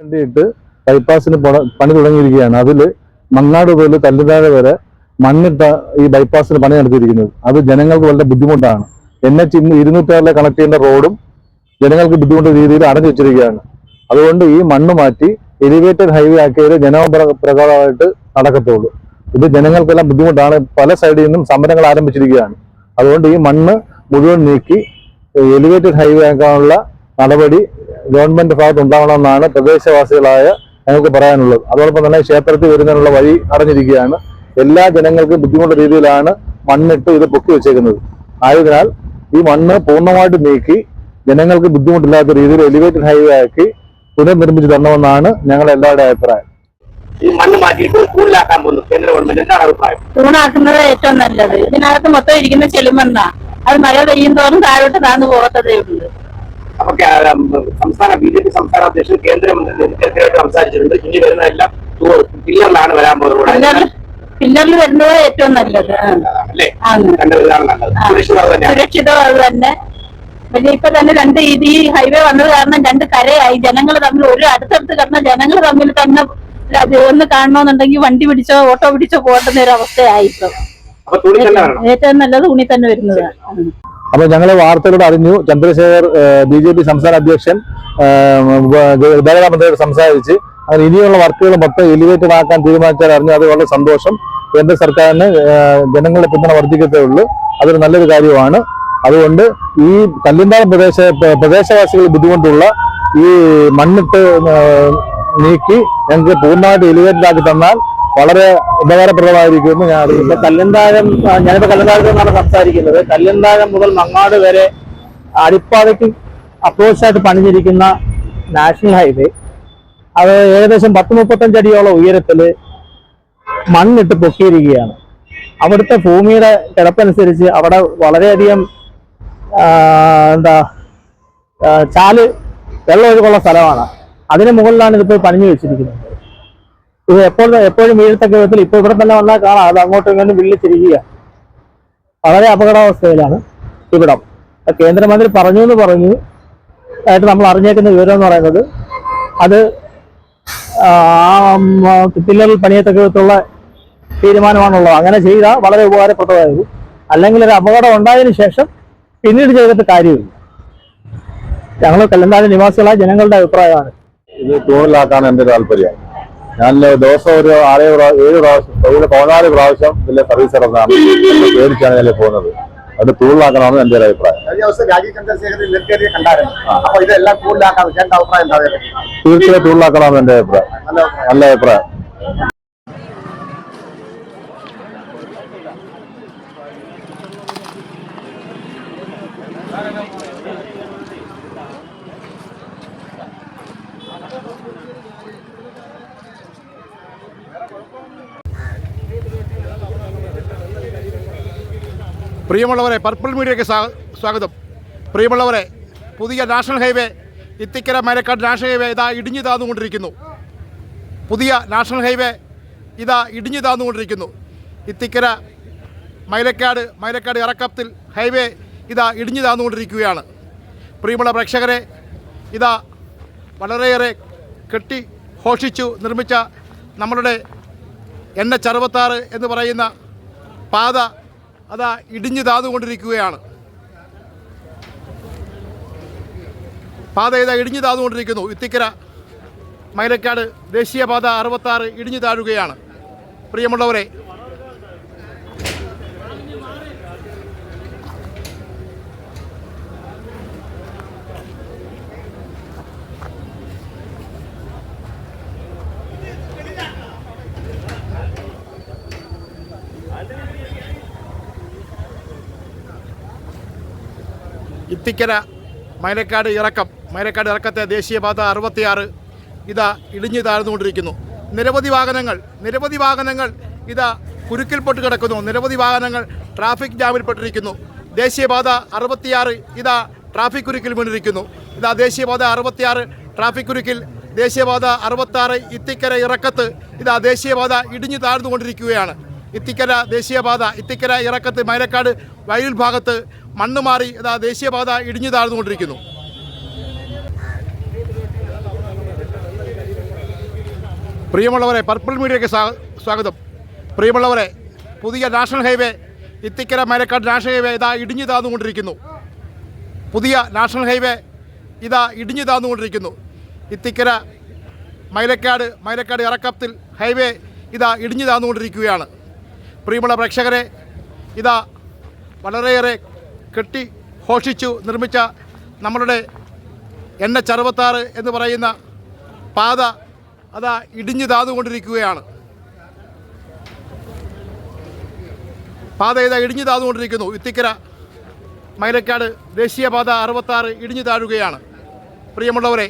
വേണ്ടിയിട്ട് ബൈപ്പാസിന് പണി തുടങ്ങിയിരിക്കുകയാണ്. അതിൽ മങ്ങാട് മുതൽ തല്ലുതാഴ വരെ മണ്ണിട്ട ഈ ബൈപ്പാസിന് പണി നടത്തിയിരിക്കുന്നത്. അത് ജനങ്ങൾക്ക് വളരെ ബുദ്ധിമുട്ടാണ്. എൻ എച്ച് ഇരുന്നൂറ്റാറിലെ കണക്ട് ചെയ്യുന്ന റോഡും ജനങ്ങൾക്ക് ബുദ്ധിമുട്ട് രീതിയിൽ അടഞ്ഞു വെച്ചിരിക്കുകയാണ്. അതുകൊണ്ട് ഈ മണ്ണ് മാറ്റി എലിവേറ്റഡ് ഹൈവേ ആക്കിയത് ജനപ്രകാരമായിട്ട് നടക്കത്തുള്ളൂ. ഇത് ജനങ്ങൾക്കെല്ലാം ബുദ്ധിമുട്ടാണ്. പല സൈഡിൽ നിന്നും സമരങ്ങൾ ആരംഭിച്ചിരിക്കുകയാണ്. അതുകൊണ്ട് ഈ മണ്ണ് മുഴുവൻ നീക്കി എലിവേറ്റഡ് ഹൈവേ ആക്കാനുള്ള നടപടി ഗവൺമെന്റ് ഭാഗത്ത് ഉണ്ടാവണമെന്നാണ് പ്രദേശവാസികളായ ഞങ്ങൾക്ക് പറയാനുള്ളത്. അതോടൊപ്പം തന്നെ ക്ഷേത്രത്തിൽ വരുന്നതിനുള്ള വഴി അടഞ്ഞിരിക്കുകയാണ് എല്ലാ ജനങ്ങൾക്കും ബുദ്ധിമുട്ടുള്ള രീതിയിലാണ് മണ്ണിട്ട് ഇത് പൊക്കി വെച്ചേക്കുന്നത്. ആയതിനാൽ ഈ മണ്ണ് പൂർണമായിട്ട് നീക്കി ജനങ്ങൾക്ക് ബുദ്ധിമുട്ടില്ലാത്ത രീതിയിൽ എലിവേറ്റഡ് ഹൈവേ ആക്കി പുനർനിർമ്മിച്ചു തരണമെന്നാണ് ഞങ്ങൾ എല്ലാവരുടെ അഭിപ്രായം. ഈ മണ്ണ് മാറ്റിയിട്ട് കൂടുതലാക്കാൻ പോകുന്നു. കേന്ദ്ര ഗവൺമെന്റ്. എന്താണ് അഭിപ്രായം? തൂണാക്കുന്നത് ഏറ്റവും നല്ലത്. ഇതിനകത്ത് മൊത്തം ഇരിക്കുന്ന ചെളിമണ്ണ. അത് മഴ പെയ്യും തോറും താഴോട്ട് താഴ്ന്നു പോകത്തതേ ഉള്ളൂ. അപ്പൊ സംസ്ഥാന ബി ജെ പി സംസ്ഥാന അധ്യക്ഷൻ കേന്ദ്രമന്ത്രി നിതിൻ സംസാരിച്ചിട്ടുണ്ട്. ഇനി വരുന്ന എല്ലാം പില്ലറിലാണ് വരാൻ പോകുന്നത് പില്ലറിൽ വരുന്നത് ഏറ്റവും നല്ലത്. അല്ലേ? സുരക്ഷിതം അത് തന്നെ. പിന്നെ ഇപ്പൊ തന്നെ രണ്ട് ഇത് ഈ ഹൈവേ വന്നത് കാരണം രണ്ട് കരയായി. ജനങ്ങൾ തമ്മിൽ ഒരു അടുത്തടുത്ത് കിടന്ന ജനങ്ങൾ തമ്മിൽ തന്നെ ഒന്ന് കാണണമെന്നുണ്ടെങ്കിൽ വണ്ടി പിടിച്ചോ ഓട്ടോ പിടിച്ചോ പോകേണ്ടുന്ന ഒരു അവസ്ഥയായി ഇപ്പൊ. ഏറ്റവും നല്ലത് ഉണി തന്നെ വരുന്നത് ഉം. അപ്പൊ ഞങ്ങൾ വാർത്തയിലൂടെ അറിഞ്ഞു. ചന്ദ്രശേഖർ ബി ജെ പി സംസ്ഥാന അധ്യക്ഷൻ ഗതാഗത സംസാരിച്ച് അങ്ങനെ ഇനിയുള്ള വർക്കുകൾ മൊത്തം എലിവേറ്റഡ് ആക്കാൻ തീരുമാനിച്ചാൽ അറിഞ്ഞു. അത് വളരെ സന്തോഷം. കേന്ദ്ര സർക്കാരിന് ജനങ്ങളുടെ പിന്തുണ വർദ്ധിക്കത്തേ ഉള്ളൂ. അതൊരു നല്ലൊരു കാര്യമാണ്. അതുകൊണ്ട് ഈ കല്ലുണ്ടാം പ്രദേശ പ്ര- പ്രദേശവാസികൾ ബുദ്ധിമുട്ടുള്ള ഈ മണ്ണിട്ട് നീക്കി ഞങ്ങൾക്ക് പൂർണമായിട്ട് എലിവേറ്റഡ് ആക്കി തന്നാൽ വളരെ ഉപകാരപ്രദമായിരിക്കുമെന്ന് ഞാൻ അറിയില്ല കല്ലന്താഴം ആ, ഞാനിപ്പോ കല്ലന്താഴത്ത് നിന്നാണ് സംസാരിക്കുന്നത്. കല്ലന്താഴം മുതൽ മങ്ങാട് വരെ അടിപ്പാതയ്ക്ക് അപ്രോച്ചായിട്ട് പണിഞ്ഞിരിക്കുന്ന നാഷണൽ ഹൈവേ അത് ഏകദേശം പത്ത് മുപ്പത്തഞ്ച് അടിയോളം ഉയരത്തിൽ മണ്ണിട്ട് പൊക്കിയിരിക്കുകയാണ് അവിടുത്തെ ഭൂമിയുടെ കിടപ്പനുസരിച്ച് അവിടെ വളരെയധികം എന്താ ചാൽ വെള്ളം ഒഴുകുള്ള സ്ഥലമാണ്. അതിന് മുകളിലാണ് ഇതിപ്പോൾ പണിഞ്ഞു വെച്ചിരിക്കുന്നത്. ഇത് എപ്പോൾ എപ്പോഴും വീഴത്തക്ക വിധത്തിൽ ഇപ്പൊ ഇവിടെ തന്നെ വന്നാൽ കാണാം. അത് അങ്ങോട്ടും ഇങ്ങോട്ടും വിള്ളിച്ചിരിക്കുക വളരെ അപകടാവസ്ഥയിലാണ് ഇവിടം. കേന്ദ്രമന്ത്രി പറഞ്ഞു എന്ന് പറഞ്ഞു. ആയിട്ട് നമ്മൾ അറിഞ്ഞേക്കുന്ന വിവരം എന്ന് പറയുന്നത് അത് പില്ലറിൽ പണിയത്തക്ക വിധത്തിലുള്ള തീരുമാനമാണുള്ളത്. അങ്ങനെ ചെയ്താൽ വളരെ ഉപകാരപ്രദമായിരുന്നു. അല്ലെങ്കിൽ ഒരു അപകടം ഉണ്ടായതിനു ശേഷം പിന്നീട് ചെയ്തിട്ട് കാര്യമില്ല. ഞങ്ങൾ കല്ലന്താഴ് നിവാസികളായ ജനങ്ങളുടെ അഭിപ്രായമാണ്. ഇത് ടൂറിലാക്കാൻ എന്റെ താല്പര്യം ഞാൻ ദിവസം ഒരു ആറ് ഏഴ് പ്രാവശ്യം തൊഴിൽ പതിനാല് പ്രാവശ്യം ഇതിലെ സർവീസ് ഇറങ്ങാണ് പേടിച്ചാണ് ഇതിലെ പോകുന്നത്. അത് കൂടുതലാക്കണമെന്ന് എന്റെ ഒരു അഭിപ്രായം? തീർച്ചയായും കൂടുതലാക്കണമെന്ന് എന്റെ അഭിപ്രായം. നല്ല അഭിപ്രായം. നല്ല അഭിപ്രായം. പ്രിയമുള്ളവരെ പർപ്പിൾ മീഡിയയ്ക്ക് സ്വാഗതം. പ്രിയമുള്ളവരെ പുതിയ national highway Ithikkara Marakkad national highway ഇതാ ഇടിഞ്ഞു താന്നുകൊണ്ടിരിക്കുന്നു. പുതിയ നാഷണൽ ഹൈവേ ഇതാ ഇടിഞ്ഞു താന്നുകൊണ്ടിരിക്കുന്നു. ഇത്തിക്കര മൈലക്കാട് മൈലക്കാട് ഇറക്കത്തിൽ ഹൈവേ ഇതാ ഇടിഞ്ഞു താന്നുകൊണ്ടിരിക്കുകയാണ്. പ്രിയമുള്ള പ്രേക്ഷകരെ ഇതാ വളരെയേറെ കെട്ടി ഘോഷിച്ചു നിർമ്മിച്ച നമ്മളുടെ എൻ എച്ച് അറുപത്താറ് എന്ന് പറയുന്ന പാത അതാ ഇടിഞ്ഞു താതുകൊണ്ടിരിക്കുകയാണ് പാത ഇതാ ഇടിഞ്ഞു താതുകൊണ്ടിരിക്കുന്നു ഇത്തിക്കര മൈലക്കാട് ദേശീയപാത അറുപത്താറ് ഇടിഞ്ഞു താഴുകയാണ്. പ്രിയമുള്ളവരെ ഇത്തിക്കര മൈലക്കാട് ഇറക്കം. മൈലക്കാട് ഇറക്കത്തെ ദേശീയപാത അറുപത്തിയാറ് ഇതാ ഇടിഞ്ഞു താഴ്ന്നുകൊണ്ടിരിക്കുന്നു. നിരവധി വാഹനങ്ങൾ നിരവധി വാഹനങ്ങൾ ഇതാ കുരുക്കിൽപ്പെട്ട് കിടക്കുന്നു. നിരവധി വാഹനങ്ങൾ ട്രാഫിക് ജാമിൽപ്പെട്ടിരിക്കുന്നു. ദേശീയപാത അറുപത്തിയാറ് ഇതാ ട്രാഫിക് കുരുക്കിൽ വീണിരിക്കുന്നു. ഇതാ ദേശീയപാത അറുപത്തിയാറ് ട്രാഫിക് കുരുക്കിൽ ദേശീയപാത അറുപത്താറ് ഇത്തിക്കര ഇറക്കത്ത് ഇതാ ദേശീയപാത ഇടിഞ്ഞു താഴ്ന്നുകൊണ്ടിരിക്കുകയാണ്. ഇത്തിക്കര ദേശീയപാത ഇത്തിക്കര ഇറക്കത്ത് മൈലക്കാട് വയലിൽ ഭാഗത്ത് മണ്ണ് മാറി ഇതാ ദേശീയപാത ഇടിഞ്ഞു താഴ്ന്നുകൊണ്ടിരിക്കുന്നു. പ്രിയമുള്ളവരെ പർപ്പിൾ മീഡിയയ്ക്ക് സ്വാഗതം. പ്രിയമുള്ളവരെ പുതിയ national highway Ithikkara Mylakkad national highway ഇതാ ഇടിഞ്ഞു താഴ്ന്നുകൊണ്ടിരിക്കുന്നു. പുതിയ നാഷണൽ ഹൈവേ ഇതാ ഇടിഞ്ഞു താഴ്ന്നുകൊണ്ടിരിക്കുന്നു. ഇത്തിക്കര മൈലക്കാട് മൈലക്കാട് ഇറക്കത്തിൽ ഹൈവേ ഇതാ ഇടിഞ്ഞു താന്നുകൊണ്ടിരിക്കുകയാണ് പ്രിയമുള്ള പ്രേക്ഷകരെ ഇതാ വളരെയേറെ കെട്ടി ഘോഷിച്ചു നിർമ്മിച്ച നമ്മളുടെ എൻ എച്ച് അറുപത്താറ് എന്ന് പറയുന്ന പാത അതാ ഇടിഞ്ഞു താതുകൊണ്ടിരിക്കുകയാണ് പാത ഇതാ ഇടിഞ്ഞു താതുകൊണ്ടിരിക്കുന്നു ഇത്തിക്കര മൈലക്കാട് ദേശീയപാത അറുപത്താറ് ഇടിഞ്ഞു താഴുകയാണ്. പ്രിയമുള്ളവരെ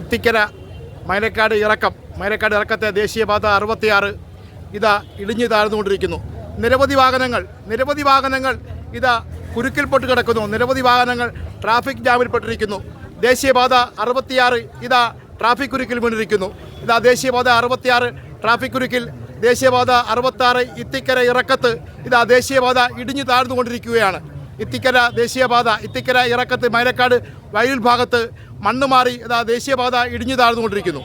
ഇത്തിക്കര മൈലക്കാട് ഇറക്കം. മൈലക്കാട് ഇറക്കത്തെ ദേശീയപാത അറുപത്തിയാറ്. ഇതാ ഇടിഞ്ഞു താഴ്ന്നുകൊണ്ടിരിക്കുന്നു. നിരവധി വാഹനങ്ങൾ നിരവധി വാഹനങ്ങൾ ഇതാ കുരുക്കിൽപ്പെട്ട് കിടക്കുന്നു. നിരവധി വാഹനങ്ങൾ ട്രാഫിക് ജാമിൽപ്പെട്ടിരിക്കുന്നു ദേശീയപാത അറുപത്തിയാറ് ഇതാ ട്രാഫിക് കുരുക്കിൽ വീണിരിക്കുന്നു. ഇതാ ദേശീയപാത അറുപത്തിയാറ് ട്രാഫിക് കുരുക്കിൽ ദേശീയപാത അറുപത്താറ് ഇത്തിക്കര ഇറക്കത്ത് ഇതാ ദേശീയപാത ഇടിഞ്ഞു താഴ്ന്നുകൊണ്ടിരിക്കുകയാണ്. ഇത്തിക്കര ദേശീയപാത ഇത്തിക്കര ഇറക്കത്ത് മൈലക്കാട് വയലിൽ ഭാഗത്ത് മണ്ണ് മാറി ദേശീയപാത ഇടിഞ്ഞു താഴ്ന്നുകൊണ്ടിരിക്കുന്നു.